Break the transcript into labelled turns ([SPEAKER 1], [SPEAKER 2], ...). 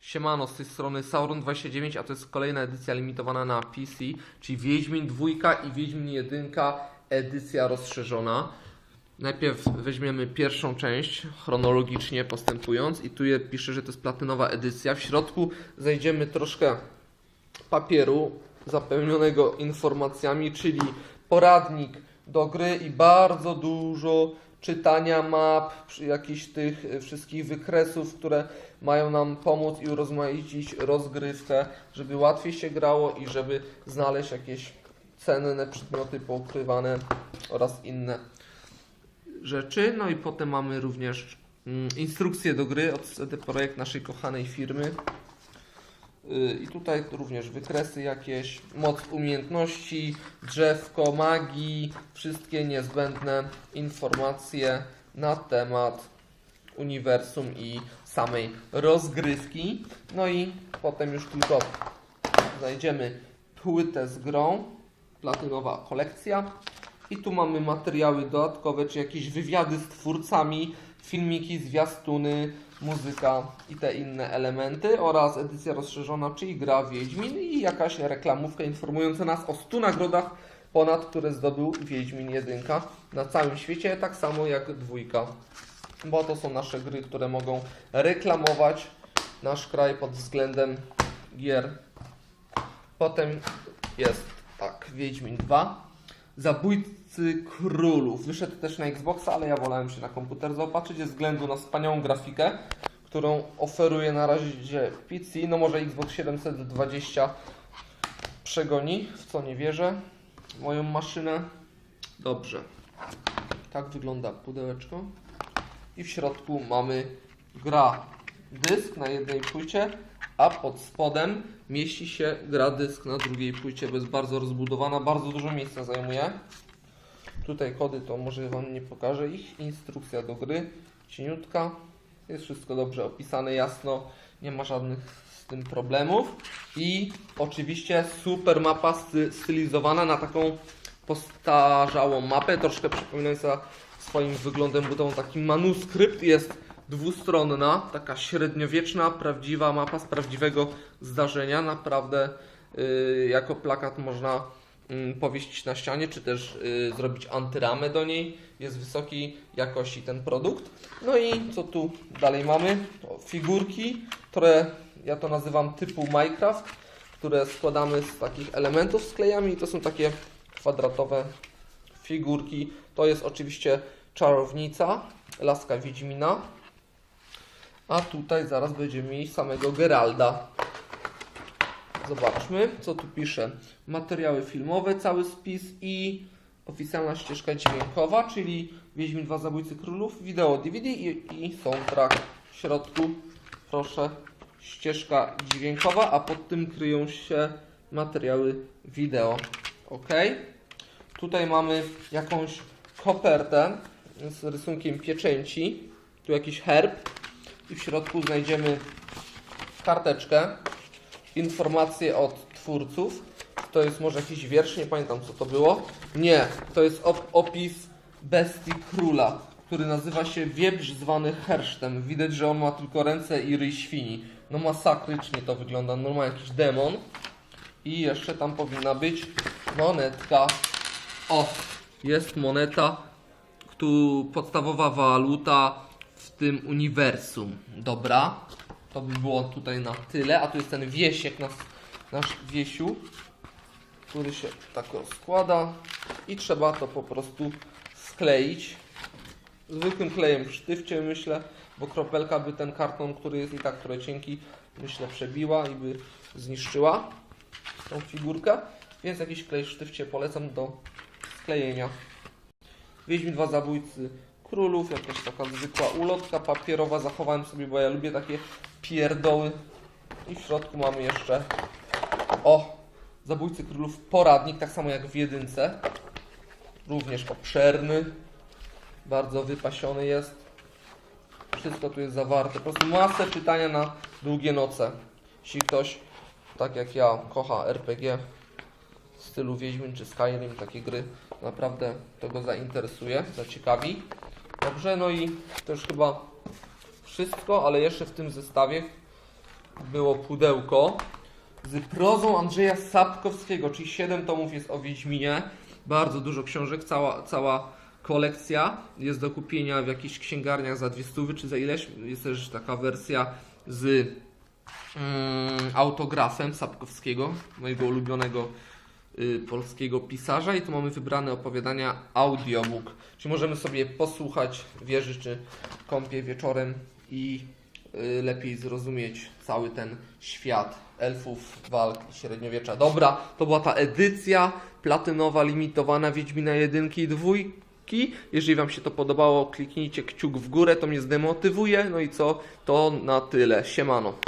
[SPEAKER 1] Siemano, z tej strony Sauron29, a to jest kolejna edycja limitowana na PC, czyli Wiedźmin 2 i Wiedźmin 1, edycja rozszerzona. Najpierw weźmiemy pierwszą część, chronologicznie postępując i tu je pisze, że to jest platynowa edycja. W środku znajdziemy troszkę papieru zapełnionego informacjami, czyli poradnik do gry i bardzo dużo czytania map, jakichś tych y, wszystkich wykresów, które mają nam pomóc i urozmaicić rozgrywkę, żeby łatwiej się grało i żeby znaleźć jakieś cenne przedmioty poukrywane oraz inne rzeczy. No i potem mamy również mm, instrukcję do gry od CD Projekt naszej kochanej firmy. Y, I tutaj również wykresy jakieś, moc umiejętności, drzewko magii, wszystkie niezbędne informacje na temat uniwersum i samej rozgrywki. No i potem już tylko znajdziemy płytę z grą, platynowa kolekcja. I tu mamy materiały dodatkowe, czy jakieś wywiady z twórcami, filmiki, zwiastuny, muzyka i te inne elementy oraz edycja rozszerzona, czyli gra Wiedźmin i jakaś reklamówka informująca nas o 100 nagrodach ponad, które zdobył Wiedźmin 1 na całym świecie, tak samo jak dwójka. Bo to są nasze gry, które mogą reklamować nasz kraj pod względem gier. Potem jest tak, Wiedźmin 2. Zabójcy Królów. Wyszedł też na Xboxa, ale ja wolałem się na komputer zaopatrzyć ze względu na wspaniałą grafikę, którą oferuje na razie PC. No może Xbox 720 przegoni, w co nie wierzę, moją maszynę. Dobrze. Tak wygląda pudełeczko. I w środku mamy gra dysk na jednej płycie, a pod spodem mieści się gra dysk na drugiej płycie, bo jest bardzo rozbudowana, bardzo dużo miejsca zajmuje. Tutaj kody to może Wam nie pokażę ich. Instrukcja do gry, cieniutka. Jest wszystko dobrze opisane, jasno, nie ma żadnych z tym problemów. I oczywiście super mapa sty- stylizowana na taką postarzałą mapę, troszkę przypominająca swoim wyglądem budową taki manuskrypt. Jest dwustronna, taka średniowieczna, prawdziwa mapa z prawdziwego zdarzenia. Naprawdę y, jako plakat można y, powiesić na ścianie, czy też y, zrobić antyramę do niej. Jest wysokiej jakości ten produkt. No i co tu dalej mamy? Figurki, które ja to nazywam typu Minecraft, które składamy z takich elementów, sklejamy i to są takie kwadratowe figurki. To jest oczywiście czarownica, laska Wiedźmina. A tutaj zaraz będziemy mieli samego Geralda. Zobaczmy, co tu pisze. Materiały filmowe, cały spis i oficjalna ścieżka dźwiękowa, czyli Wiedźmin 2 Zabójcy Królów, wideo DVD i, i soundtrack w środku. Proszę, ścieżka dźwiękowa, a pod tym kryją się materiały wideo. Ok. Tutaj mamy jakąś kopertę z rysunkiem pieczęci. Tu jakiś herb i w środku znajdziemy karteczkę, informacje od twórców. To jest może jakiś wiersz, nie pamiętam co to było. Nie, to jest op- opis bestii króla, który nazywa się wieprz zwany hersztem. Widać, że on ma tylko ręce i ryj świni. No masakrycznie to wygląda, normalnie jakiś demon. I jeszcze tam powinna być monetka. O, jest moneta, tu podstawowa waluta w tym uniwersum. Dobra, to by było tutaj na tyle. A tu jest ten wiesiek, nasz, nasz wiesiu, który się tak rozkłada i trzeba to po prostu skleić. Zwykłym klejem sztywcie myślę, bo kropelka by ten karton, który jest i tak trochę cienki, myślę przebiła i by zniszczyła tą figurkę. Więc jakiś klej sztywcie polecam do sklejenia. Wiedźmin 2 Zabójcy Królów, jakaś taka zwykła ulotka papierowa, zachowałem sobie, bo ja lubię takie pierdoły. I w środku mamy jeszcze, o, Zabójcy Królów poradnik, tak samo jak w jedynce. Również obszerny, bardzo wypasiony jest. Wszystko tu jest zawarte, po prostu masę czytania na długie noce. Jeśli ktoś, tak jak ja, kocha RPG, w stylu Wiedźmin czy Skyrim, takie gry, naprawdę to go zainteresuje, zaciekawi. Dobrze, no i to już chyba wszystko, ale jeszcze w tym zestawie było pudełko z prozą Andrzeja Sapkowskiego, czyli 7 tomów jest o Wiedźminie. Bardzo dużo książek, cała, cała kolekcja jest do kupienia w jakichś księgarniach za 200 czy za ileś. Jest też taka wersja z mm, autografem Sapkowskiego, mojego ulubionego polskiego pisarza i tu mamy wybrane opowiadania audiobook, czyli możemy sobie posłuchać wieży czy kąpie wieczorem i y, lepiej zrozumieć cały ten świat elfów, walk i średniowiecza. Dobra, to była ta edycja platynowa, limitowana Wiedźmina jedynki i dwójki. Jeżeli Wam się to podobało, kliknijcie kciuk w górę, to mnie zdemotywuje. No i co? To na tyle. Siemano.